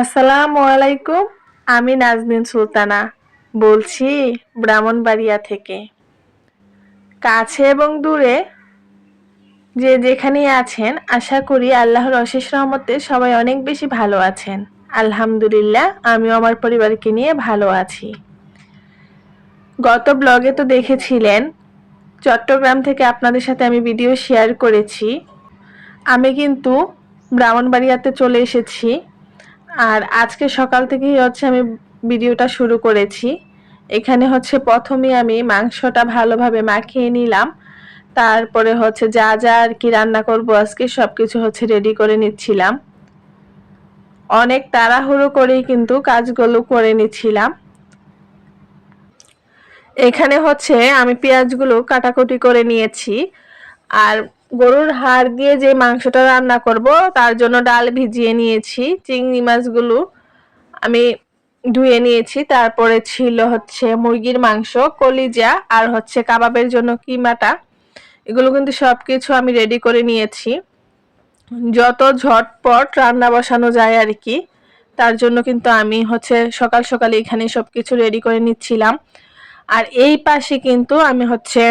আসসালামু আলাইকুম, আমি নাজমিন সুলতানা বলছি ব্রাহ্মণবাড়িয়া থেকে। কাছে এবং দূরে যে যেখানেই আছেন, আশা করি আল্লাহর অশেষ রহমতে সবাই অনেক বেশি ভালো আছেন। আলহামদুলিল্লাহ, আমিও আমার পরিবারকে নিয়ে ভালো আছি। গত ব্লগে তো দেখেছিলেন, চট্টগ্রাম থেকে আপনাদের সাথে আমি ভিডিও শেয়ার করেছি। আমি কিন্তু ব্রাহ্মণবাড়িয়াতে চলে এসেছি। আর আজকে সকাল থেকেই হচ্ছে আমি ভিডিওটা শুরু করেছি। এখানে হচ্ছে প্রথমে আমি মাংসটা ভালোভাবে মাখিয়ে নিলাম। তারপরে হচ্ছে যা যা আর কি রান্না করব আজকে সব কিছু হচ্ছে রেডি করে নিচ্ছিলাম। অনেক তাড়াহুড়ো করেই কিন্তু কাজগুলো করে নিচ্ছিলাম। এখানে হচ্ছে আমি পেঁয়াজগুলো কাটাকুটি করে নিয়েছি। আর গরুর হাড় দিয়ে যে মাংসটা রান্না করব, তার জন্য ডাল ভিজিয়ে নিয়েছি, চিংড়ি মাছগুলো আমি ধুয়ে নিয়েছি। তারপরে ছিল হচ্ছে মুরগির মাংস, কলিজা আর হচ্ছে কাবাবের জন্য কিমাটা। এগুলো কিন্তু সব কিছু আমি রেডি করে নিয়েছি। যত ঝটপট রান্না বসানো যায় আর কি, তার জন্য কিন্তু আমি হচ্ছে সকাল সকালে এখানে সব কিছু রেডি করে নিচ্ছিলাম। আর এই পাশে কিন্তু আমি হচ্ছে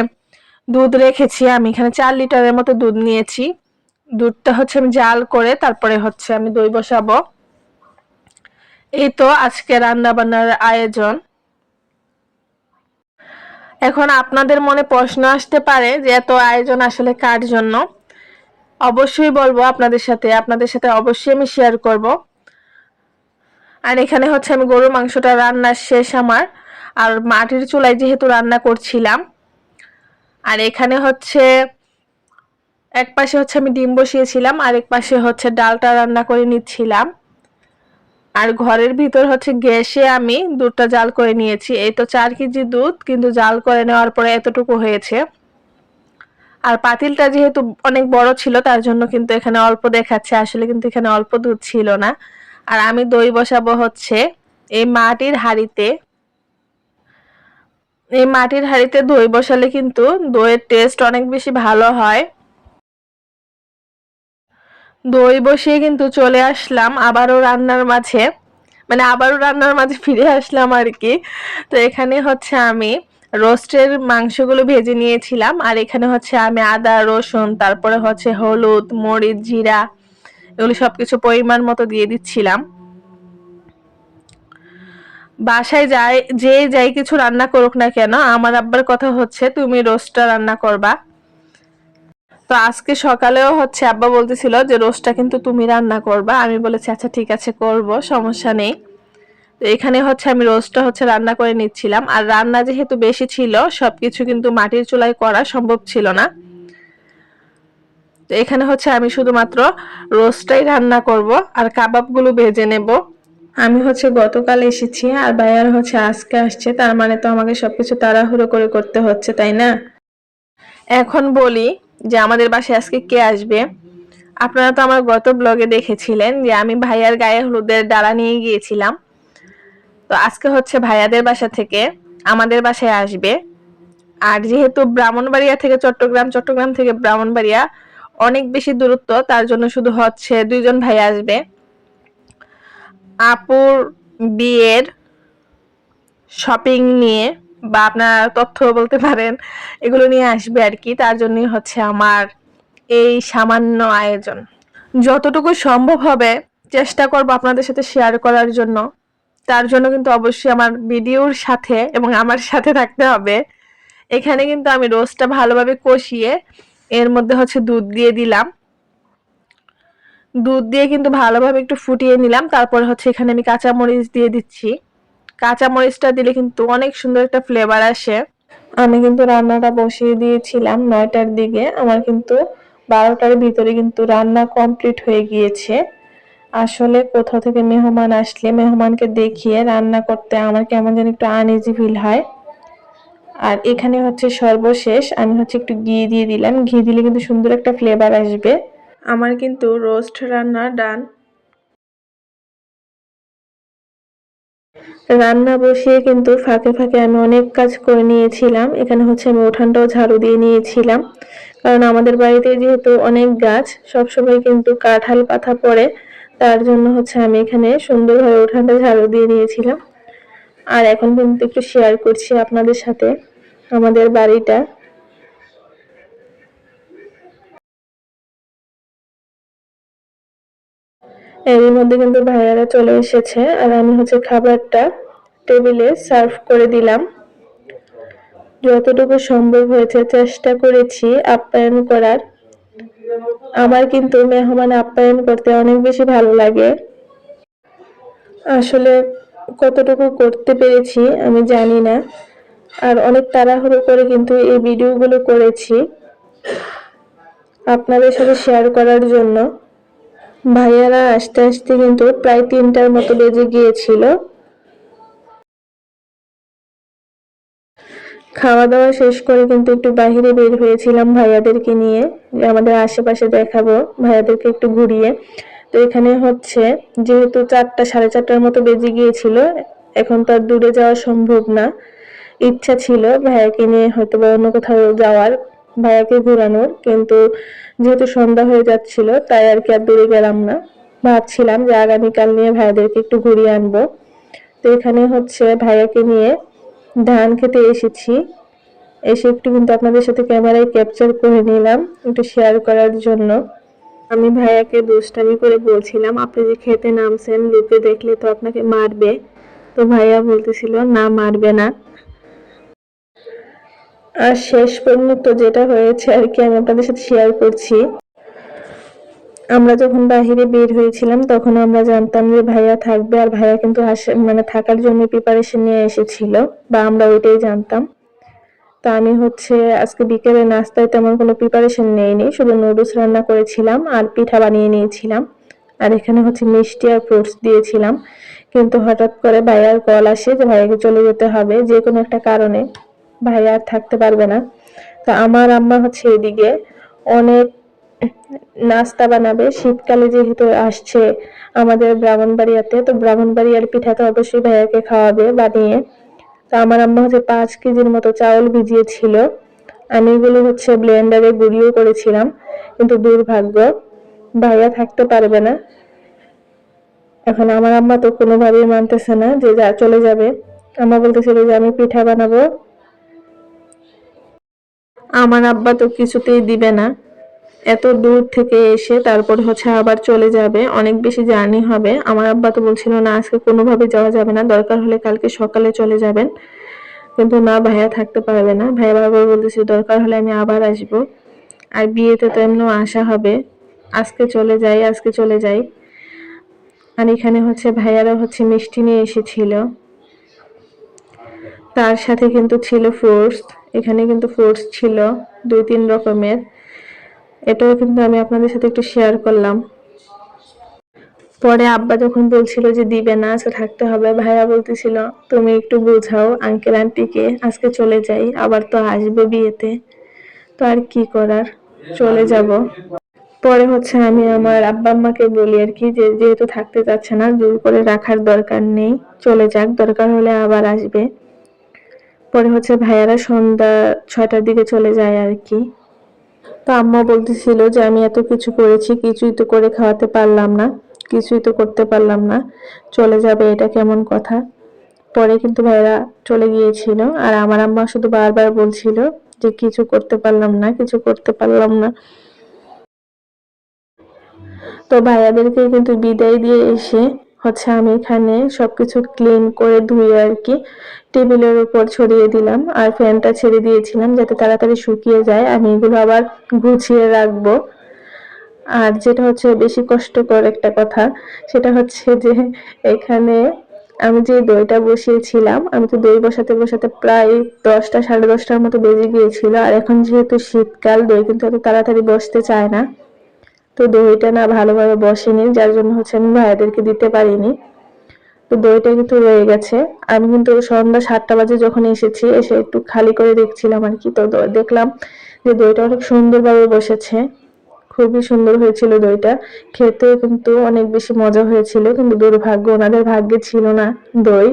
দুধ রেখেছি আমি। এখানে চার লিটারের মতো দুধ নিয়েছি। দুধটা হচ্ছে আমি জাল করে তারপরে হচ্ছে আমি দই বসাবো। এই তো আজকে রান্না বান্নার আয়োজন। এখন আপনাদের মনে প্রশ্ন আসতে পারে যে এত আয়োজন আসলে কার জন্য? অবশ্যই বলব আপনাদের সাথে। আপনাদের সাথে অবশ্যই আমি শেয়ার করব। আর এখানে হচ্ছে আমি গরুর মাংসটা রান্নার শেষ আমার। আর মাটির চুলায় যেহেতু রান্না করছিলাম আর এখানে হচ্ছে এক পাশে হচ্ছে আমি ডিম বসিয়েছিলাম আর এক পাশে হচ্ছে ডালটা রান্না করে নিচ্ছিলাম। আর ঘরের ভিতর হচ্ছে গ্যাসে আমি দুধটা জাল করে নিয়েছি। এই তো চার কেজি দুধ, কিন্তু জাল করে নেওয়ার পরে এতটুকু হয়েছে। আর পাতিলটা যেহেতু অনেক বড় ছিল, তার জন্য কিন্তু এখানে অল্প দেখাচ্ছে। আসলে কিন্তু এখানে অল্প দুধ ছিল না। আর আমি দই বসাবো হচ্ছে এই মাটির হাঁড়িতে। এই মাটির হাঁড়িতে দই বসালে কিন্তু দইয়ের টেস্ট অনেক বেশি ভালো হয়। দই বসিয়ে কিন্তু চলে আসলাম আবারও রান্নার মাঝে। মানে আবারও রান্নার মাঝে ফিরে আসলাম আর কি তো এখানে হচ্ছে আমি রোস্টের মাংসগুলো ভেজে নিয়েছিলাম। আর এখানে হচ্ছে আমি আদা, রসুন, তারপরে হচ্ছে হলুদ, মরিচ, জিরা, এগুলো সব কিছু পরিমাণ মতো দিয়ে দিচ্ছিলাম। বাসায় যাই, যে যাই কিছু রান্না করুক না কেন, আমার আব্বার কথা হচ্ছে, তুমি রোস্টটা রান্না করবা। তো আজকে সকালেও হচ্ছে আব্বা বলতেছিল যে, রোস্টটা কিন্তু তুমি রান্না করবা। আমি বলেছি আচ্ছা ঠিক আছে, করব, সমস্যা নেই। তো এখানে হচ্ছে আমি রোস্টটা হচ্ছে রান্না করে নিচ্ছিলাম। আর রান্না যেহেতু বেশি ছিল সব কিছু কিন্তু মাটির চুলায় করা সম্ভব ছিল না। তো এখানে হচ্ছে আমি শুধুমাত্র রোস্টটাই রান্না করব, আর কাবাবগুলো ভেজে নেব। আমি হচ্ছে গতকাল এসেছি আর ভাইয়ার হচ্ছে আজকে আসছে, তার মানে তো আমাকে সবকিছু তাড়াহুড়ো করে করতে হচ্ছে, তাই না? এখন বলি যে আমাদের বাসায় আজকে কে আসবে? আপনারা তো আমার গত ব্লগে দেখেছিলেন যে আমি ভাইয়ার গায়ে হলুদের ডালা নিয়ে গিয়েছিলাম। তো আজকে হচ্ছে ভাইয়াদের বাসা থেকে আমাদের বাসায় আসবে। আর যেহেতু ব্রাহ্মণবাড়িয়া থেকে চট্টগ্রাম চট্টগ্রাম থেকে ব্রাহ্মণবাড়িয়া অনেক বেশি দূরত্ব, তার জন্য শুধু হচ্ছে দুইজন ভাই আসবে। আপুর বিয়ের শপিং নিয়ে বা আপনার তথ্য বলতে পারেন, এগুলো নিয়ে আসবে আর কি। তার জন্যই হচ্ছে আমার এই সামান্য আয়োজন। যতটুকু সম্ভব হবে চেষ্টা করব আপনাদের সাথে শেয়ার করার জন্য। তার জন্য কিন্তু অবশ্যই আমার ভিডিওর সাথে এবং আমার সাথে থাকতে হবে। এখানে কিন্তু আমি রোজটা ভালোভাবে কষিয়ে এর মধ্যে হচ্ছে দুধ দিয়ে দিলাম। দুধ দিয়ে কিন্তু ভালোভাবে একটু ফুটিয়ে নিলাম। তারপর হচ্ছে এখানে আমি কাঁচামরিচ দিয়ে দিচ্ছি। কাঁচামরিচটা দিলে কিন্তু অনেক সুন্দর একটা ফ্লেভার আসে। আমি কিন্তু রান্নাটা বসিয়ে দিয়েছিলাম নয়টার দিকে। আমার কিন্তু বারোটার ভিতরে কিন্তু রান্না কমপ্লিট হয়ে গিয়েছে। আসলে কোথাও থেকে মেহমান আসলে মেহমানকে দেখিয়ে রান্না করতে আমার কেমন যেন একটু আনইজি ফিল হয়। আর এখানে হচ্ছে সর্বশেষ আমি হচ্ছে একটু ঘি দিয়ে দিলাম। ঘি দিলে কিন্তু সুন্দর একটা ফ্লেভার আসবে। আমার কিন্তু রোস্ট রান্না ডান। রান্না বসিয়ে কিন্তু ফাঁকে ফাঁকে আমি অনেক কাজ করে নিয়েছিলাম। এখানে হচ্ছে আমি উঠানটাও ঝাড়ু দিয়ে নিয়েছিলাম। কারণ আমাদের বাড়িতে যেহেতু অনেক গাছ সবসময় কিন্তু কাঁঠাল পাতা পড়ে, তার জন্য হচ্ছে আমি এখানে সুন্দরভাবে উঠানটা ঝাড়ু দিয়ে নিয়েছিলাম। আর এখন কিন্তু একটু শেয়ার করছি আপনাদের সাথে, আমাদের বাড়িটা। এরই মধ্যে কিন্তু ভাইয়ারা চলে এসেছে আর আমি হচ্ছে খাবারটা টেবিলে সার্ভ করে দিলাম। যতটুকু সম্ভব হয়েছে চেষ্টা করেছি আপ্যায়ন করার। আমার কিন্তু মেহমান আপ্যায়ন করতে অনেক বেশি ভালো লাগে। আসলে কতটুকু করতে পেরেছি আমি জানি না। আর অনেক তাড়াহুড়ো করে কিন্তু এই ভিডিওগুলো করেছি। আপনাদের সাথে শেয়ার করার জন্য। ভাইয়ারা আসতে আসতে কিন্তু প্রায় তিনটার মতো বেজে গিয়েছিল। খাওয়া দাওয়া শেষ করে কিন্তু একটু বাহিরে বের হয়েছিলাম ভাইয়াদেরকে নিয়ে। আমাদের আশেপাশে দেখাবো, ভাইয়াদেরকে একটু ঘুরিয়ে। তো এখানে হচ্ছে, যেহেতু চারটা, সাড়ে চারটার মতো বেজে গিয়েছিল, এখন তো আর দূরে যাওয়া সম্ভব না। ইচ্ছা ছিল ভাইয়াকে নিয়ে হয়তো বা অন্য কোথাও যাওয়ার, ভাইয়াকে ঘোরানোর, কিন্তু যেহেতু সন্ধ্যা হয়ে যাচ্ছিল, তাই আর কি আর দূরে গেলাম না। ভাবছিলাম যে আগামীকাল নিয়ে ভাইয়াদেরকে একটু ঘুরিয়ে আনব। তো এখানে হচ্ছে ভাইয়াকে নিয়ে ধান খেতে এসেছি। এসে একটু কিন্তু আপনাদের সাথে ক্যামেরায় ক্যাপচার করে নিলাম, একটু শেয়ার করার জন্য। আমি ভাইয়াকে দুষ্টামি করে বলছিলাম, আপনি যে খেতে নামছেন লোকে দেখলে তো আপনাকে মারবে। তো ভাইয়া বলতেছিল, না, মারবে না। আর শেষ পর্যন্ত যেটা হয়েছে আর কি, আমি আপনাদের সাথে শেয়ার করছি। আমরা যখন বাহিরে বের হয়েছিলাম, তখন আমরা জানতাম যে ভাইয়া থাকবে আর ভাইয়া কিন্তু মানে থাকার জন্য প্রিপারেশন নিয়ে এসেছিল, বা আমরা ওইটাই জানতাম। তা আমি হচ্ছে আজকে বিকেলে নাস্তায় তেমন কোনো প্রিপারেশন নেইনি, শুধু নুডলস রান্না করেছিলাম আর পিঠা বানিয়ে নিয়েছিলাম। আর এখানে হচ্ছে মিষ্টি আর ফ্রুটস দিয়েছিলাম। কিন্তু হঠাৎ করে ভাইয়ার কল আসে যে ভাইয়াকে চলে যেতে হবে যে কোনো একটা কারণে। ভাইয়া আর থাকতে পারবে না। তো আমার আম্মা হচ্ছে এদিকে অনেক নাস্তা বানাবে। শীতকালে যেহেতু আসছে আমাদের ব্রাহ্মণবাড়িয়াতে, তো ব্রাহ্মণবাড়িয়ার পিঠা তো অবশ্যই ভাইয়াকে খাওয়াবে বানিয়ে। তো আমার আম্মা হচ্ছে পাঁচ কেজির মতো চাউল ভিজিয়েছিল। আমি এগুলো হচ্ছে ব্লেন্ডারে গুঁড়িও করেছিলাম, কিন্তু দুর্ভাগ্য ভাইয়া থাকতে পারবে না। এখন আমার আম্মা তো কোনোভাবেই মানতেছে না যে যা চলে যাবে। আম্মা বলতেছিল যে আমি পিঠা বানাবো। আমার আব্বা তো কিছুতেই দিবে না। এত দূর থেকে এসে তারপর হচ্ছে আবার চলে যাবে, অনেক বেশি জার্নি হবে। আমার আব্বা তো বলছিল, না, আজকে কোনোভাবে যাওয়া যাবে না, দরকার হলে কালকে সকালে চলে যাবেন। কিন্তু না, ভাইয়া থাকতে পারবে না। ভাইয়া বারবার বলতেছে দরকার হলে আমি আবার আসব। আর বিয়েতে তো এমনিও আসা হবে। আজকে চলে যাই, আজকে চলে যাই। আর এখানে হচ্ছে ভাইয়ারা হচ্ছে মিষ্টি নিয়ে এসেছিল। তার সাথে কিন্তু ছিল ফ্রুটস। এখানে কিন্তু ফ্রুটস ছিল, দুই তিন রকমের। এটাও কিন্তু আমি আপনাদের সাথে একটু শেয়ার করলাম। পরে আব্বা যখন বলছিল যে দিবে না, আজকে থাকতে হবে, ভাইয়া বলতেছিল, তুমি একটু বোঝাও আঙ্কেল আন্টিকে আজকে চলে যাই, আবার তো আসবে বিয়েতে। তো আর কি করার? চলে যাব। পরে হচ্ছে আমি আমার আব্বা আম্মাকে বলি আর কি, যে যেহেতু থাকতে চাচ্ছে না, জোর করে রাখার দরকার নেই, চলে যাক, দরকার হলে আবার আসবে। পরে হচ্ছে ভাইয়ারা সন্ধ্যা ছয়টার দিকে চলে যায় আর কি। তো আম্মা বলতেছিল যে, আমি এত কিছু করেছি, কিছুই তো করে খাওয়াতে পারলাম না, কিছুই তো করতে পারলাম না, চলে যাবে, এটা কেমন কথা? পরে কিন্তু ভাইরা চলে গিয়েছিল আর আমার আম্মা শুধু বারবার বলছিল যে, কিছু করতে পারলাম না, কিছু করতে পারলাম না। তো ভাইয়াদেরকে কিন্তু বিদায় দিয়ে এসে হচ্ছে আমি এখানে সবকিছু ক্লিন করে ধুয়ে আর কি টেবিলের উপর ছড়িয়ে দিলাম আর ফ্যানটা ছেড়ে দিয়েছিলাম যাতে তাড়াতাড়ি শুকিয়ে যায়। আমি এগুলো আবার গুছিয়ে রাখব। আর যেটা হচ্ছে বেশি কষ্টকর একটা কথা, সেটা হচ্ছে যে এখানে আমি যে দইটা বসিয়েছিলাম, আমি তো দই বসাতে বসাতে প্রায় দশটা, সাড়ে দশটার মতো বেজে গিয়েছিল। আর এখন যেহেতু শীতকাল, দই কিন্তু এত তাড়াতাড়ি বসতে চায় না। তো দইটা না ভালোভাবে বসেনি, যার জন্য হচ্ছে আমি ভাইয়াদেরকে দিতে পারিনি। তো দইটা কিন্তু রয়ে গেছে। আমি কিন্তু সন্ধ্যা সাতটা বাজে যখন এসেছি, এসে একটু খালি করে দেখছিলাম আর কি। তো দেখলাম যে দইটা অনেক সুন্দরভাবে বসেছে। খুবই সুন্দর হয়েছিল দইটা। খেতেও কিন্তু অনেক বেশি মজা হয়েছিল, কিন্তু দুর্ভাগ্য, ওনাদের ভাগ্যে ছিল না দই।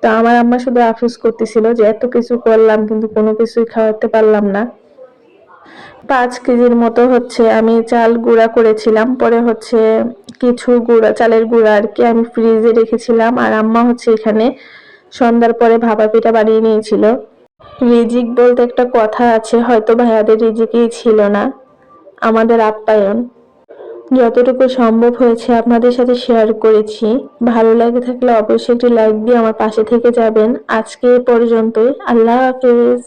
তো আমার আম্মা শুধু আফসোস করতেছিল যে এত কিছু করলাম, কিন্তু কোনো কিছুই খাওয়াতে পারলাম না। পাঁচ কেজির মতো হচ্ছে, আমি চাল গুঁড়া করেছিলাম, পরে হচ্ছে কিছু গুঁড়া, চালের গুঁড়া আর কি আমি ফ্রিজে রেখেছিলাম, আর আম্মা হচ্ছে এখানে সন্ধ্যার পরে ভাপা পিঠা বানিয়ে নিয়েছিল। রিজিক বলতে একটা কথা আছে, হয়তো ভাইয়াদের রিজিকেই ছিল না, আমাদের আপ্যায়ন। যতটুকু সম্ভব হয়েছে আপনাদের সাথে শেয়ার করেছি, ভালো লাগে থাকলে অবশ্যই একটি লাইক দিয়ে আমার পাশে থেকে যাবেন। আজকে পর্যন্তই, আল্লাহ হাফিজ।